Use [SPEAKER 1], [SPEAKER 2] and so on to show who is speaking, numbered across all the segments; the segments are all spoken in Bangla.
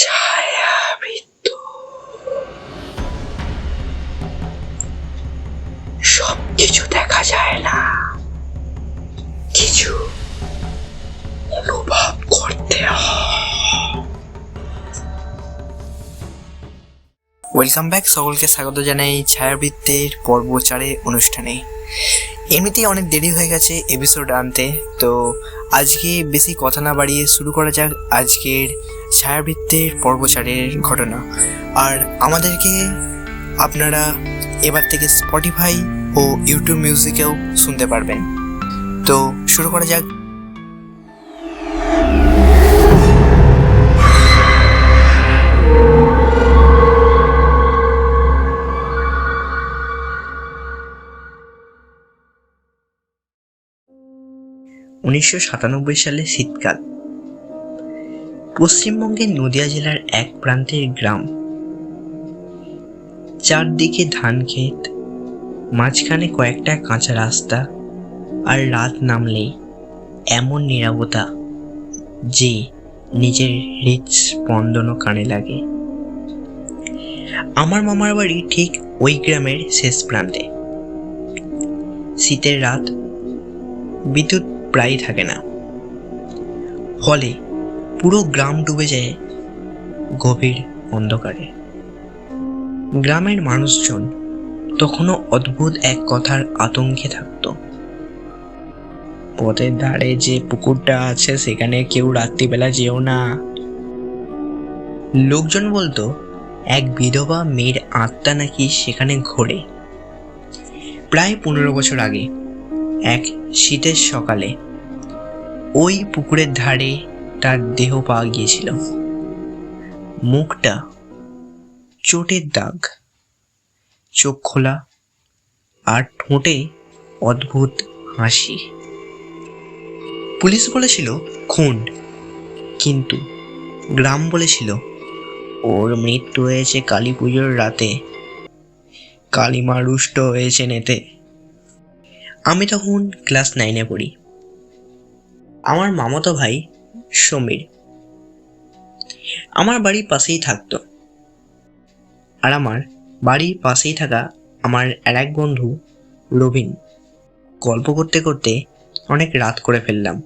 [SPEAKER 1] ছায়াবৃত্ত। সব কিছু দেখা যায় না। কিছু অনুভব করতে ওয়েলকাম ব্যাক সকলকে স্বাগত জানাই ছায়াবৃত্তের পর্ব চারে অনুষ্ঠানে। এমনিতেই অনেক দেরি হয়ে গেছে এপিসোড আনতে, তো আজকে বেশি কথা না বাড়িয়ে শুরু করা যাক আজকের ছায়াবৃত্তের পর্ব চারের ঘটনা। আর আমাদেরকে আপনারা এবার থেকে স্পটিফাই ও ইউটিউব মিউজিকেও শুনতে পারবেন। তো শুরু করা যাক। উনিশশো সাতানব্বই সালে শীতকাল। পশ্চিমবঙ্গের নদিয়া জেলার এক প্রান্তের গ্রাম। চারদিকে ধান ক্ষেত, মাঝখানে কয়েকটা কাঁচা রাস্তা আর রাত নামলেই এমন নিরাপত্তা যে নিজের হৃদস্পন্দনও কানে লাগে। আমার মামার বাড়ি ঠিক ওই গ্রামের শেষ প্রান্তে। শীতের রাত, বিদ্যুৎ প্রায় থাকে না। ফলে পুরো গ্রাম ডুবে যায় গভীর অন্ধকারে। গ্রামের মানুষজন তখনও অদ্ভুত এক কথার আতঙ্কে থাকত। পথের ধারে যে পুকুরটা আছে, সেখানে কেউ রাত্রিবেলা যেও না। লোকজন বলতো, এক বিধবা মেয়ের আত্মা নাকি সেখানে ঘোরে। প্রায় পনেরো বছর আগে, এক শীতের সকালে, ওই পুকুরের ধারে তার দেহ পাওয়া গিয়েছিল। মুখটা চোটের দাগ। চোখ খোলা আর ঠোঁটে অদ্ভুত হাসি। পুলিশ বলেছিল, খুন। কিন্তু গ্রাম বলেছিল, ওর মৃত্যু হয়েছে কালী পুজোর রাতে। কালীমা রুষ্ট হয়েছে নেতে। আমি তখন ক্লাস নাইনে পড়ি। আমার মামাতো ভাই সমীর। আমার বাড়ির পাশেই থাকতো। আর আমার বাড়ির পাশেই থাকা আমার আর এক বন্ধু, রবিন। গল্প করতে করতে অনেক রাত করে ফেললাম।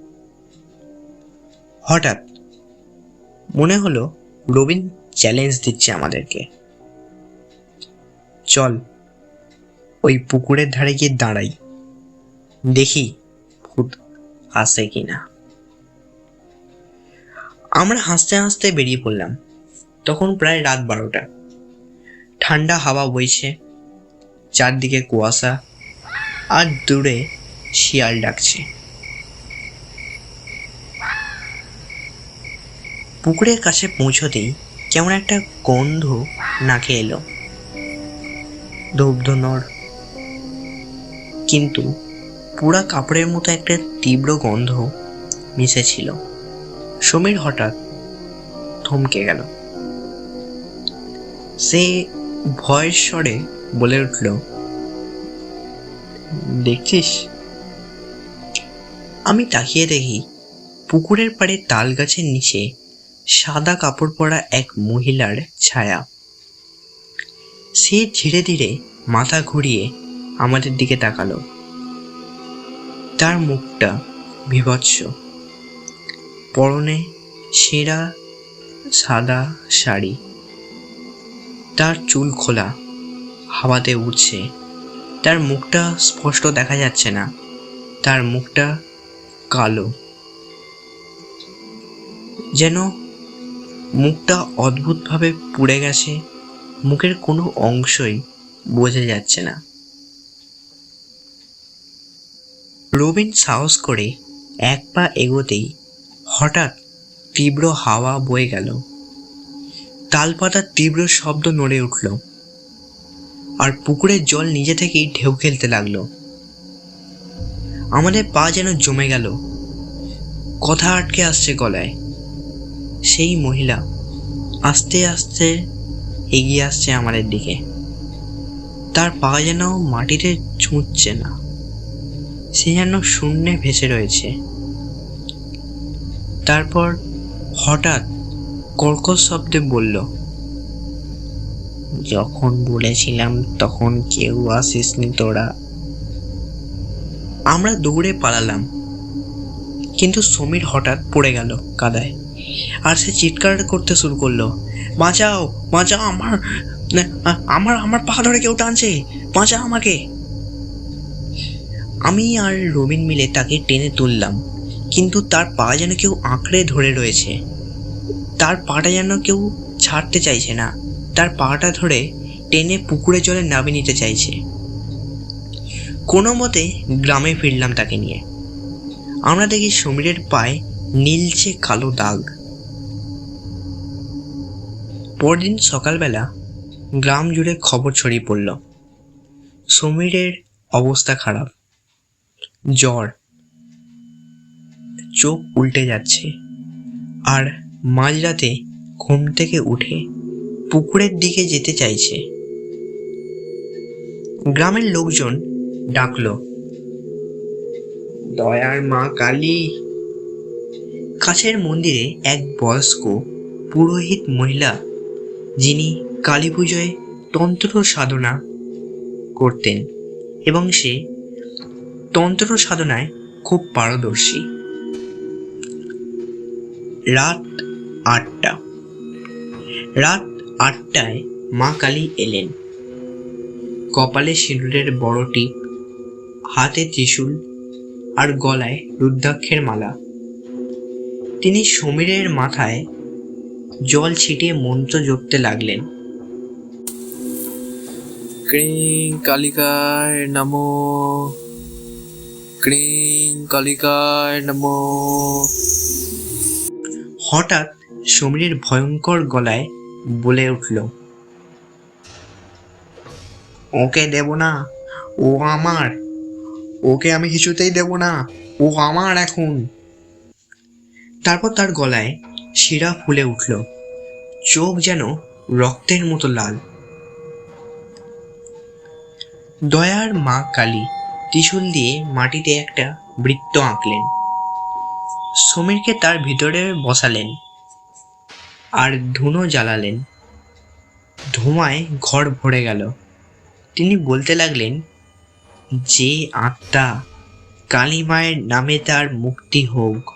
[SPEAKER 1] হঠাৎ মনে হলো রবিন চ্যালেঞ্জ দিচ্ছে আমাদেরকে। চল, ওই পুকুরের ধারে গিয়ে দাঁড়াই। দেখি ভূত আসে কিনা। আমরা হাসতে হাসতে বেরিয়ে পড়লাম। তখন প্রায় রাত বারোটা। ঠান্ডা হাওয়া বইছে, চারদিকে কুয়াশা, আর দূরে শিয়াল ডাকছে। পুকুরের কাছে পৌঁছতেই কেমন একটা গন্ধ নাকে এলো। ধূপধুনোর কিন্তু পুরা কাপড়ের মতো একটা তীব্র গন্ধ মিশেছিল। সমীর হঠাৎ থমকে গেল। সে ভয়ের স্বরে বলে উঠল, দেখছিস? আমি তাকিয়ে দেখি পুকুরের পাড়ে তাল গাছের নিচে সাদা কাপড় পরা এক মহিলার ছায়া। সে ধীরে ধীরে মাথা ঘুরিয়ে আমাদের দিকে তাকালো। তার মুখটা বিভৎস। পরনে সেরা সাদা শাড়ি। তার চুল খোলা, হাওয়াতে উঠছে তার মুখটা স্পষ্ট দেখা যাচ্ছে না। তার মুখটা কালো। যেন মুখটা অদ্ভুতভাবে পুড়ে গেছে, মুখের কোনো অংশই বোঝা যাচ্ছে না। রবিন সাহস করে এক পা এগোতেই হঠাৎ তীব্র হাওয়া বয়ে গেল। তালপাতার তীব্র শব্দ নড়ে উঠল। আর পুকুরের জল নিজে থেকেই ঢেউ খেলতে লাগল। আমাদের পা যেন জমে গেল। কথা আটকে আসছে গলায়। সেই মহিলা আস্তে আস্তে এগিয়ে আসছে আমাদের দিকে। তার পা যেন মাটিতে ছুঁচছে না। সে যেন শূন্যে ভেসে রয়েছে। তারপর হঠাৎ কর্কশ শব্দে বলল, যখন বলেছিলাম তখন কেউ আসিসনি তোরা। আমরা দৌড়ে পালালাম, কিন্তু সমীর হঠাৎ পড়ে গেল কাদায় আর সে চিৎকার করতে শুরু করল, বাঁচাও বাঁচাও আমার আমার আমার পা ধরে কেউ টানছে বাঁচাও আমাকে। আমি আর রবিন মিলে তাকে টেনে তুললাম। কিন্তু তার পা যেন কেউ আঁকড়ে ধরে রয়েছে। তার পাটা যেন কেউ ছাড়তে চাইছে না। তার পাটা ধরে টেনে পুকুরে জলে নামিয়ে নিতে চাইছে। কোনো মতে গ্রামে ফিরলাম তাকে নিয়ে। আমরা দেখি সমীরের পায়ে নীলচে কালো দাগ। পরদিন সকালবেলা গ্রাম জুড়ে খবর ছড়িয়ে পড়ল। সমীরের অবস্থা খারাপ। জ্বর চোখ উল্টে যাচ্ছে। আর মাঝরাতে ঘুম থেকে উঠে পুকুরের দিকে যেতে চাইছে। গ্রামের লোকজন ডাকলো, দয়ার মা কালী! কাছের মন্দিরে এক বয়স্ক পুরোহিত মহিলা, যিনি কালী পুজোয় তন্ত্র সাধনা করতেন এবং সে তন্ত্র সাধনায় খুব পারদর্শী। রাত আটটা। রাত আটটায় মা কালী এলেন। কপালে সিঁদুরের বড় টিপ, হাতে ত্রিশূল আর গলায় রুদ্রাক্ষের মালা। তিনি সমীরের মাথায় জল ছিটিয়ে মন্ত্র জপতে লাগলেন।
[SPEAKER 2] ক্রিং কালিকায় নমো। ক্রিং কালিকায় নমো।
[SPEAKER 1] হঠাৎ সমীরের ভয়ঙ্কর গলায় বলে উঠল, ওকে দেব না, ও আমার। ওকে আমি কিছুতেই দেব না, ও আমার এখন। তারপর তার গলায় শিরা ফুলে উঠল, চোখ যেন রক্তের মতো লাল। দয়ার মা কালী ত্রিশূল দিয়ে মাটিতে একটা বৃত্ত আঁকলেন। সমীরকে তার ভিতরে বসালেন আর ধুনো জ্বালালেন। ধোঁয়ায় ঘর ভরে গেল। তিনি বলতে লাগলেন, যে আত্মা কালী মায়ের নামে তার মুক্তি হোক,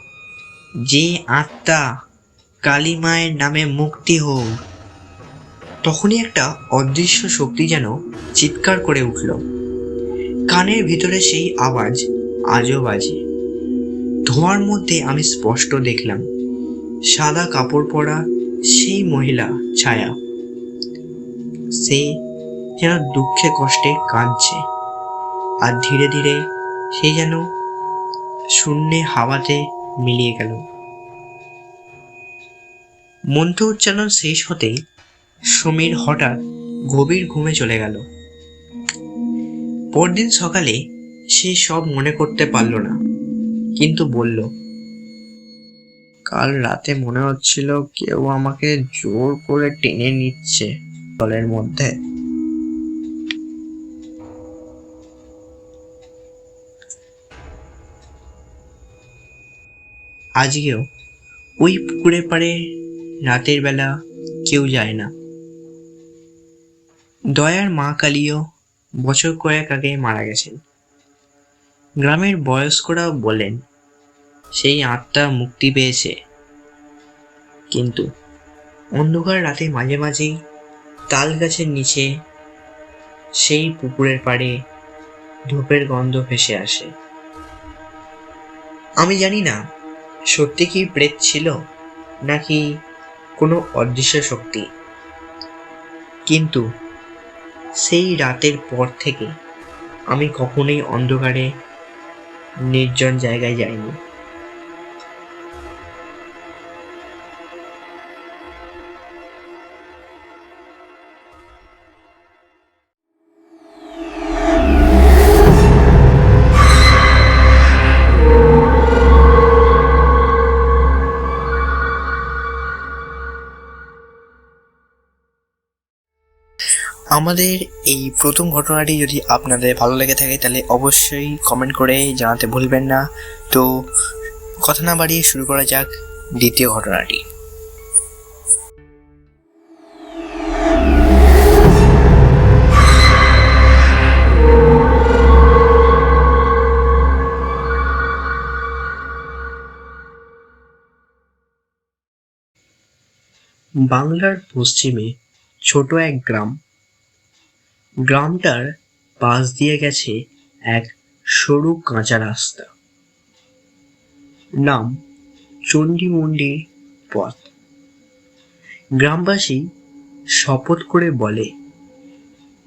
[SPEAKER 1] যে আত্মা কালী মায়ের নামে মুক্তি হোক। তখনই একটা অদৃশ্য শক্তি যেন চিৎকার করে উঠল। কানের ভিতরে সেই আওয়াজ আজও বাজে। ধোঁয়ার মধ্যে আমি স্পষ্ট দেখলাম, সাদা কাপড় পরা সেই মহিলা ছায়া। সে যেন দুঃখে কষ্টে কাঁদছে আর ধীরে ধীরে সে যেন শূন্যে হাওয়াতে মিলিয়ে গেল। মন্ত্র উচ্চারণ শেষ হতেই সমীর হঠাৎ গভীর ঘুমে চলে গেল। পরদিন সকালে সে সব মনে করতে পারল না। কিন্তু বলল, কাল রাতে মনে হচ্ছিল কেউ আমাকে জোর করে টেনে নিচ্ছে জলের মধ্যে। আজকেও ওই পুকুরে পাড়ে রাতের বেলা কেউ যায় না। দয়ার মা কালীও বছর কয়েক আগে মারা গেছেন। গ্রামের বয়স্করা বলেন সেই আত্মা মুক্তি পেয়েছে। কিন্তু অন্ধকার রাতে মাঝে মাঝেই তাল গাছের নিচে সেই পুকুরের পাড়ে ধূপের গন্ধ ভেসে আসে। আমি জানি না, সত্যি কি প্রেত ছিল, নাকি কোনো অদৃশ্য শক্তি। কিন্তু সেই রাতের পর থেকে আমি কখনোই অন্ধকারে নির্জন জায়গায় যাইনি।
[SPEAKER 3] আমাদের এই প্রথম ঘটনাটি যদি আপনাদের ভালো লেগে থাকে, তাহলে অবশ্যই কমেন্ট করে জানাতে ভুলবেন না। তো কথা না বাড়িয়ে শুরু করা যাক দ্বিতীয় ঘটনাটি। বাংলার পশ্চিমে ছোট এক গ্রাম গ্রামটার পাশ দিয়ে গেছে এক সরু কাঁচা রাস্তা। নাম চণ্ডী মন্দির পথ। গ্রামবাসী শপথ করে বলে,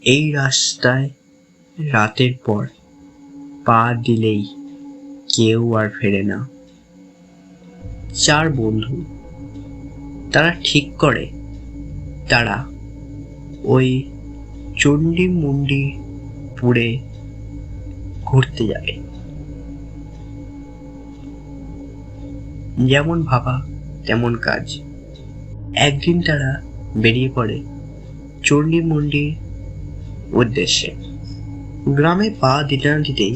[SPEAKER 3] এই রাস্তায় রাতের পর পা দিলেই কেউ আর ফেরে না। চার বন্ধু, তারা ঠিক করে, তারা ওই চণ্ডী মন্দিরপুরে ঘুরতে যাবে। যেমন ভাবা, তেমন কাজ। একদিন তারা বেরিয়ে পড়ে চণ্ডী মন্দির উদ্দেশ্যে। গ্রামে পা দিতে না দিতেই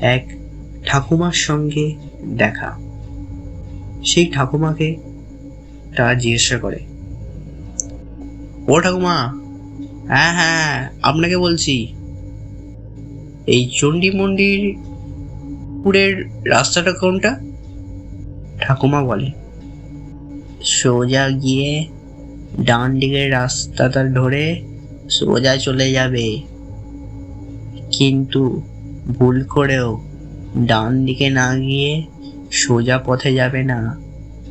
[SPEAKER 3] এক ঠাকুমার সঙ্গে দেখা। সেই ঠাকুমাকে তারা জিজ্ঞাসা করে, ও ঠাকুমা হ্যাঁ হ্যাঁ আপনাকে বলছি। এই চণ্ডী মন্দির পুরের রাস্তাটা কোনটা? ঠাকুমা বলে। সোজা গিয়ে ডান দিকের রাস্তাটা ধরে সোজা চলে যাবে। কিন্তু ভুল করেও ডান দিকে না গিয়ে সোজা পথে যাবে না।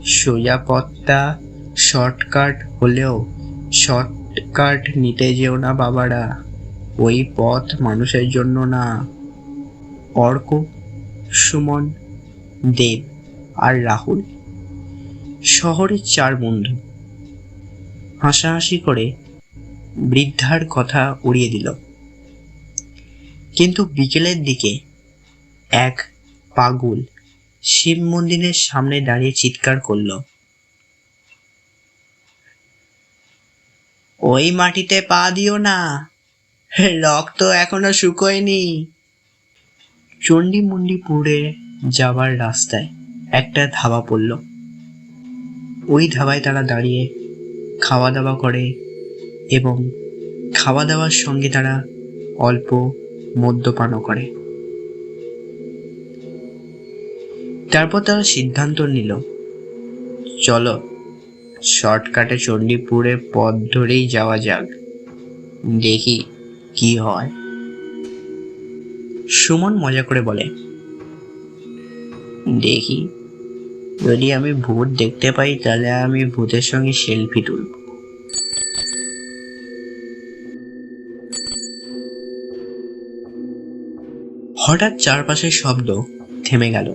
[SPEAKER 3] সোজা পথটা শর্টকাট হলেও শর্টকাট নিতে যেও না বাবারা, ওই পথ মানুষের জন্য না। অর্ক, সুমন, দেব আর রাহুল শহরের চার বন্ধু। হাসাহাসি করে বৃদ্ধার কথা উড়িয়ে দিল। কিন্তু বিকেলের দিকে এক পাগল শিব মন্দিরের সামনে দাঁড়িয়ে চিৎকার করল। ওই মাটিতে পা দিও না। রক্ত এখনও শুকোয়নি। চণ্ডী মন্ডিপুরে যাবার রাস্তায় একটা ধাবা পড়ল। ওই ধাবায় তারা দাঁড়িয়ে খাওয়া দাওয়া করে এবং খাওয়া দাওয়ার সঙ্গে তারা অল্প মদ্যপানও করে। তারপর তারা সিদ্ধান্ত নিল, চলো শর্টকাটে চণ্ডীপুরের পথ ধরেই যাওয়া যাক। দেখি কি হয়। সুমন মজা করে বলে, দেখি, যদি আমি ভূত দেখতে পাই তাহলে আমি ভূতের সঙ্গে সেলফি তুলব। হঠাৎ চারপাশের শব্দ থেমে গেল।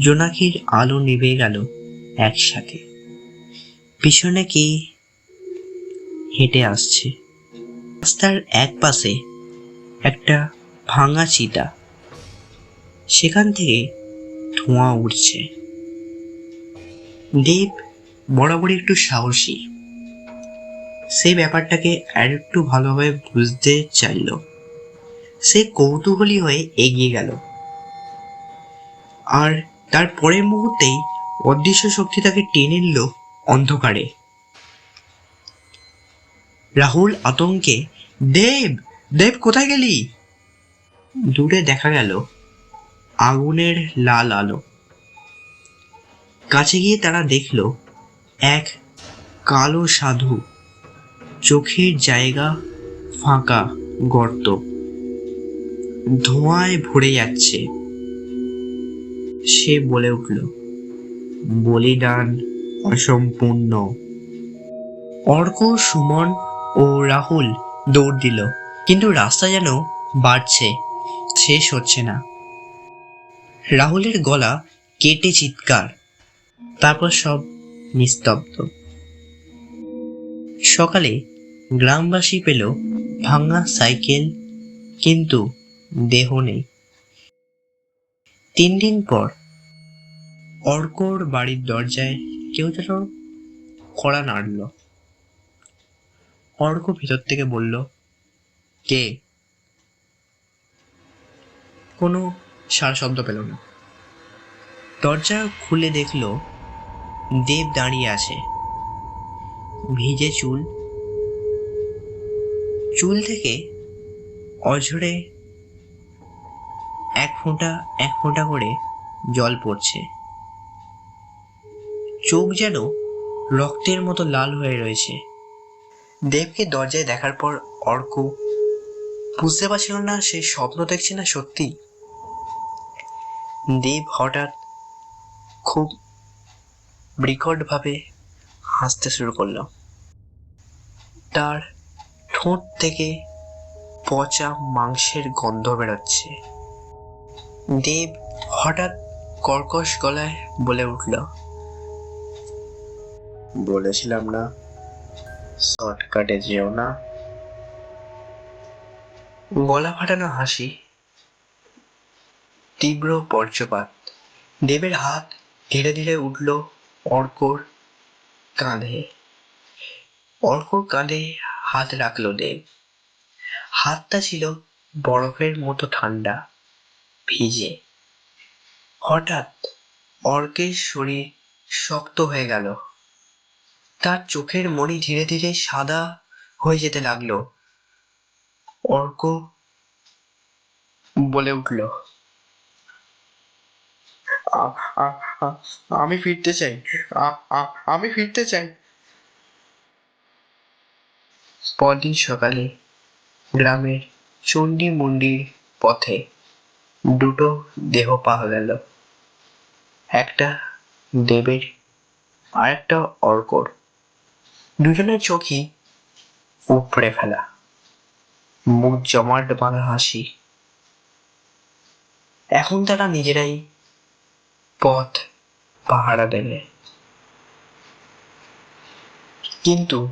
[SPEAKER 3] জোনাকির আলো নিভে গেল একসাথে। পিছনে কি হেঁটে আসছে? রাস্তার এক পাশে একটা ভাঙা চিতা। সেখান থেকে ধোঁয়া উঠছে দেব বরাবরই একটু সাহসী। সে ব্যাপারটাকে আর একটু ভালোভাবে বুঝতে চাইল। সে কৌতূহলী হয়ে এগিয়ে গেল। আর তার পরের মুহূর্তেই অদৃশ্য শক্তি তাকে টেনে নিল অন্ধকারে। রাহুল আতঙ্কে, দেব দেব, কোথায় গেলি? দূরে দেখা গেল আগুনের লাল আলো। কাছে গিয়ে তারা দেখল এক কালো সাধু চোখের জায়গা ফাঁকা গর্ত। ধোঁয়ায় ভরে যাচ্ছে। সে বলে উঠল, বলিদান অসম্পূর্ণ। অর্ক, সুমন ও রাহুল দৌড় দিল, কিন্তু রাস্তা যেন বাড়ছে, শেষ হচ্ছে না। রাহুলের গলা কেটে চিৎকার, তারপর সব নিস্তব্ধ। সকালে গ্রামবাসী পেল ভাঙা সাইকেল, কিন্তু দেহ নেই। তিন দিন পর অর্কর বাড়ির দরজায় কেউ যেন কড়া নাড়ল অর্ক ভিতর থেকে বলল, কে? কোনো সার শব্দ পেল না। দরজা খুলে দেখল দেব দাঁড়িয়ে আছে। ভিজে চুল। চুল থেকে অঝরে ফোঁটা এক ফোঁটা করে জল পড়ছে। চোখ যেন রক্তের মতো লাল হয়ে রয়েছে। দেবকে দরজায় দেখার পর অর্ক বুঝতে পারছিল না সে স্বপ্ন দেখছে না সত্যি। দেব হঠাৎ খুব বিকটভাবে হাসতে শুরু করল। তার ঠোঁট থেকে পচা মাংসের গন্ধ বেরোচ্ছে। দেব হঠাৎ কর্কশ গলায় বলে উঠল বলেছিলাম না শর্টকাটে যেও না। গলা ফাটানো হাসি তীব্র বর্জ্যপাত দেবের হাত ধীরে ধীরে উঠল অর্কর কাঁধে। অর্কর কাঁধে হাত রাখল দেব। হাতটা ছিল বরফের মতো ঠান্ডা। ভিজে। হঠাৎ অর্কের শরীর শক্ত হয়ে গেল। তার চোখের মণি ধীরে ধীরে সাদা হয়ে যেতে লাগল। অর্ক বলে উঠল আমি ফিরতে চাই। আমি ফিরতে চাই। পরদিন সকালে গ্রামের চণ্ডী মন্দির পথে দুটো দেহ পাওয়া গেল। একটা দেবের আর একটা অর্কর। দুজনের চোখই উপড়ে ফেলা। মুখ জমাট বাঁধা হাসি। এখন তারা নিজেরাই পথ পাহারা দেবে। কিন্তু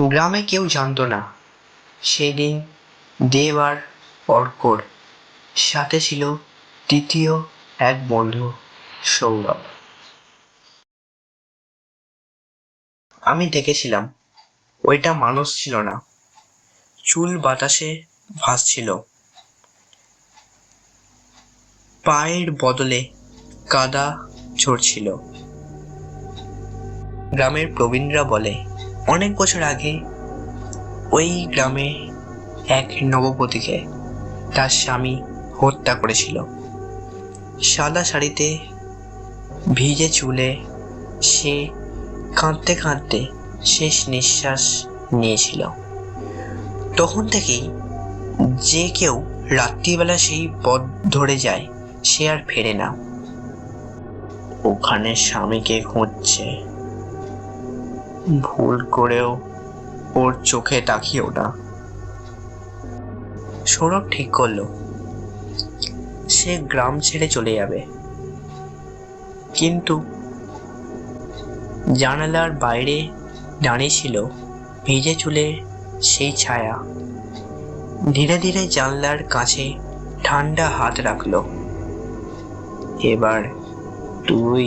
[SPEAKER 3] গ্রামে কেউ জানতো না সেদিন দেব আর অর্কর সাথে ছিল তৃতীয় এক বন্ধু, সৌরভ। আমি দেখেছিলাম, ওইটা মানুষ ছিল না। চুল বাতাসে ভাসছিল। পায়ের বদলে কাদা ঝরছিল। গ্রামের প্রবীণরা বলে, অনেক বছর আগে ওই গ্রামে এক নবপতিকে তার স্বামী হত্যা করেছিল। সাদা শাড়িতে ভিজে চুলে সে কাঁদতে কাঁদতে শেষ নিঃশ্বাস নিয়েছিল। তখন থেকেই যে কেউ রাত্রিবেলা সেই পথ ধরে যায়, সে আর ফেরে না। ওখানে স্বামীকে খুঁজছে। ভুল করেও ওর চোখে তাকিয়েও না সৌরভ ঠিক করল। সে গ্রাম ছেড়ে চলে যাবে কিন্তু জানালার বাইরে দাঁড়িয়ে ছিল ভিজে চুলে সেই ছায়া ধীরে ধীরে জানলার কাছে ঠান্ডা হাত রাখল এবার তুই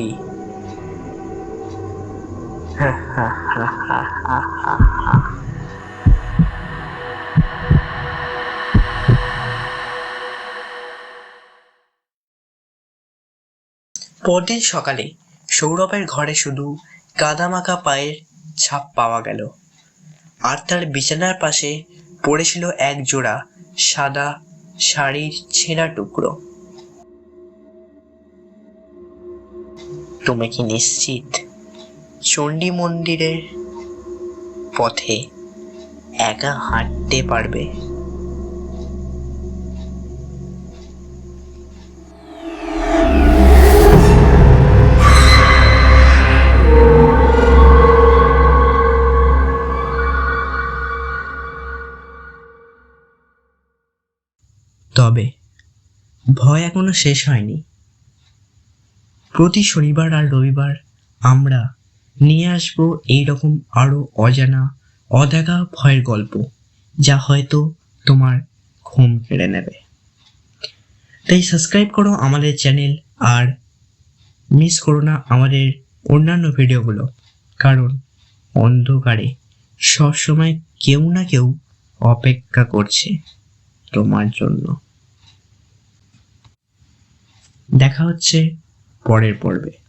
[SPEAKER 3] পরদিন সকালে সৌরভের ঘরে শুধু কাদামাখা পায়ের ছাপ পাওয়া গেল। আর তার বিছানার পাশে পড়েছিল এক জোড়া সাদা শাড়ির ছেঁড়া টুকরো। তুমি কি নিশ্চিত চণ্ডী মন্দিরের পথে একা হাঁটতে পারবে? তবে ভয় এখনও শেষ হয়নি। প্রতি শনিবার আর রবিবার আমরা নিয়ে আসব এইরকম আরও অজানা, অদেখা ভয়ের গল্প, যা হয়তো তোমার ঘুম কেড়ে নেবে। তাই সাবস্ক্রাইব করো আমাদের চ্যানেল আর মিস করো না আমাদের অন্যান্য ভিডিওগুলো কারণ অন্ধকারে সবসময় কেউ না কেউ অপেক্ষা করছে তোমার জন্য। দেখা হচ্ছে পরের পর্বে।